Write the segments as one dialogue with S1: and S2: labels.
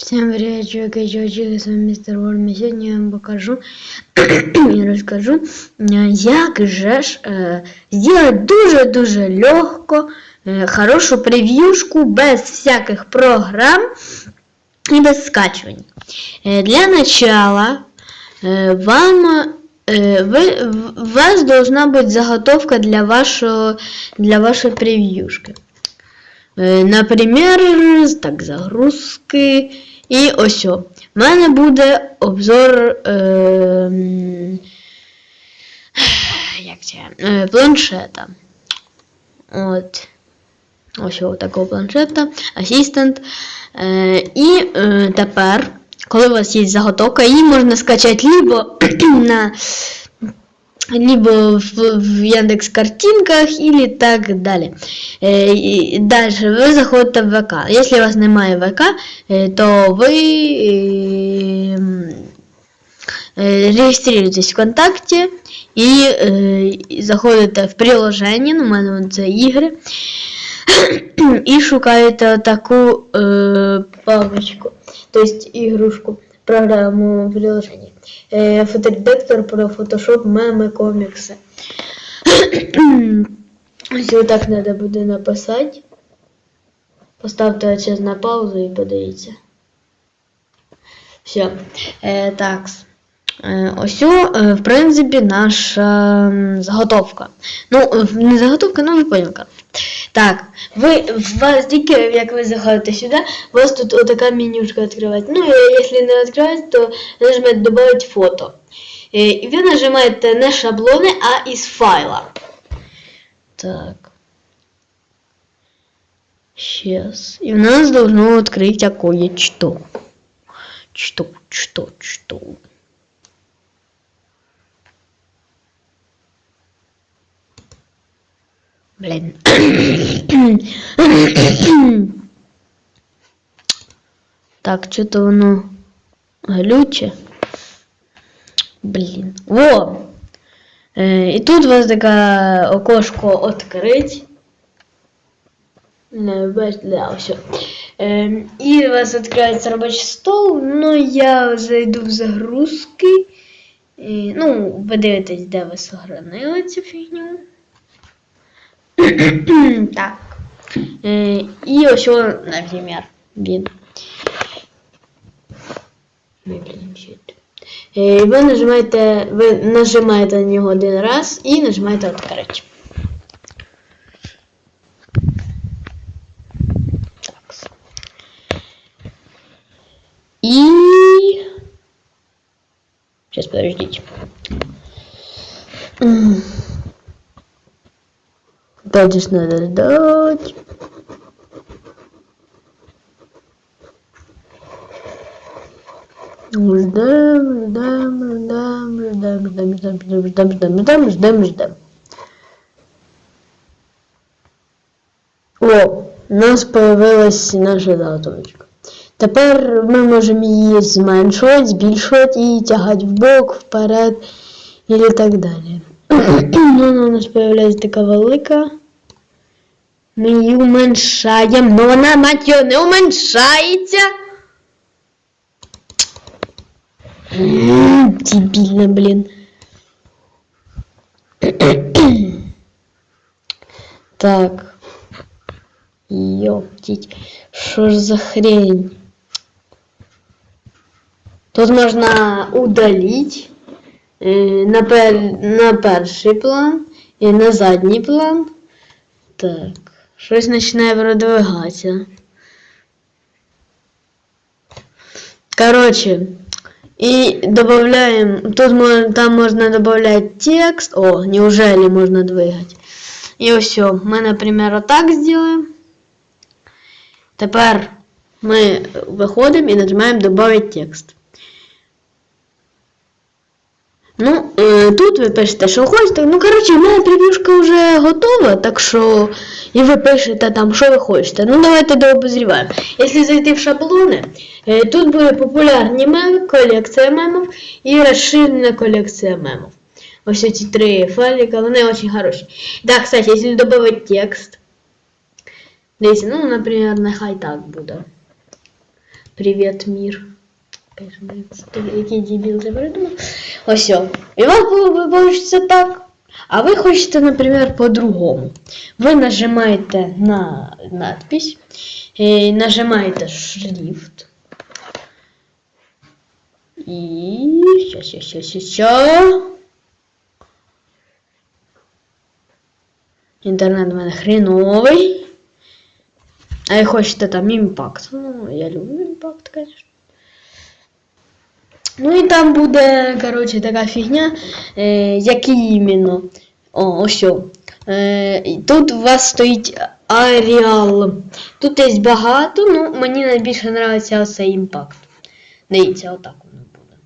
S1: Всем привет, чуваки, чуваки, с вами мистер Ворм. И Сегодня я вам покажу и расскажу, э, як же ж е, сделать дуже-дуже легко е, хорошу превьюшку без всяких программ и без скачиваний. Е, Для начала е, вам е, вы, в- у вас должна быть заготовка для вашего для вашей превьюшки. Е, Наприклад, так, загрузки. І ось. У мене буде обзор. Е, як це? Е, планшета. От. Ось о, такого планшета, асистент. Е, і е, тепер, коли у вас є заготовка, її можна скачати либо на либо в, в Яндекс картинках или так далее. Э, и дальше вы заходите в ВК. Если у вас немає ВК, э, то вы э, э, реєструєтесь ВКонтакте і э, заходите в приложення, ну, у мене вон це ігри, і шукаєте таку е, папочку, тобто ігрушку, программу приложение. Фоторедактор про Photoshop, мемы, комиксы. Если так надо будет написать, поставьте сейчас на паузу и подивіться. Все. Е, так. Е, ось, е, в принципі, наша заготовка. Ну, не заготовка, ну ви поняли. Так, ви, в вас тільки, як ви заходите сюди, у вас тут отака менюшка відкривається. Ну, і якщо не відкривається, то нажмете «Добавити фото». Е, І ви нажимаєте не шаблони, а із файла. Так. Сейчас. И у нас должно открыть кое-что. Что, что, что. Блин. Так, что-то воно глюче. Блін. Во! Е, і тут у вас таке окошко відкрить. Не, да, все. Е, і у вас відкривається робочий стол, ну я зайду в загрузки. І, ну, ви дивитесь, де ви сохранили цю фігню. Так. І ось, наприклад, він. Е, Ви нажимаєте, ви нажимаєте на нього один раз і нажимаєте відкрити. І... Сейчас, подождите. Дальше надо ждать. Ждем, ждем, ждем, ждем, ждем, ждем, ждем, ждем, ждем, ждем, ждем, ждем. О, у нас появилась наша заготовочка. Тепер ми можемо її зменшувати, збільшувати і тягати вбок, вперед і так далі. Вона у нас появляється така велика. Ми її уменшаємо, але вона мать його, не уменшається. М, Дебильно, блин. Так. Ёптить. Что ж за хрень? Тут можно удалить э, на, пер... на перший план і на задній план. Так. Щось починає продвигатися. Короче, и добавляем, тут можно, там можно добавлять текст. О, неужели можно двигать? И все. Мы, например, вот так сделаем. Тепер ми виходимо і нажимаємо добавить текст. Ну, е, тут ви пишете, що хочете. Ну, коротше, в мене прев'юшка вже готова, так що і ви пишете там, що ви хочете. Ну, давайте дообозріваємо. Якщо зайти в шаблони, е, тут буде популярні меми, колекція мемів і розширена колекція мемів. Ось ці три файлика, вони дуже хороші. Да, кстати, якщо добавить текст, дивіться, ну, наприклад, нехай так буде. Привіт, мір. який дебіл це придумав. Ось. о. І вам вийде так. А ви хочете, наприклад, по-другому. Ви нажимаєте на надпись, і нажимаєте шрифт. І щас, щас, щас, щас, щас. Інтернет у мене хреновий. А ви хочете там імпакт. Ну, я люблю імпакт, звісно. Ну і там буде, коротше, така фігня, е, який іменно. О, ось. Е, тут у вас стоїть Arial. Тут є багато, ну мені найбільше подобається оцей імпакт. Дивіться, отак воно буде.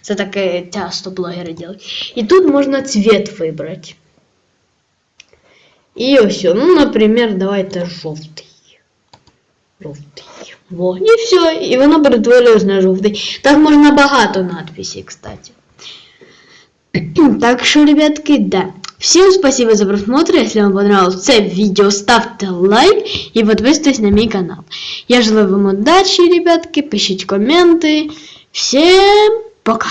S1: Це таке часто блогери роблять. І тут можна цвет вибрати. І ось, ну, наприклад, давайте жовтий Жовтий. Во, і все, і воно перетворюється на жовтий. Так можна багато надписей, кстати. Так что, ребятки, да. Всем спасибо за просмотр. Если вам понравилось это видео, ставьте лайк и подписывайтесь на мой канал. Я желаю вам удачи, ребятки. Пишите комменты. Всем пока.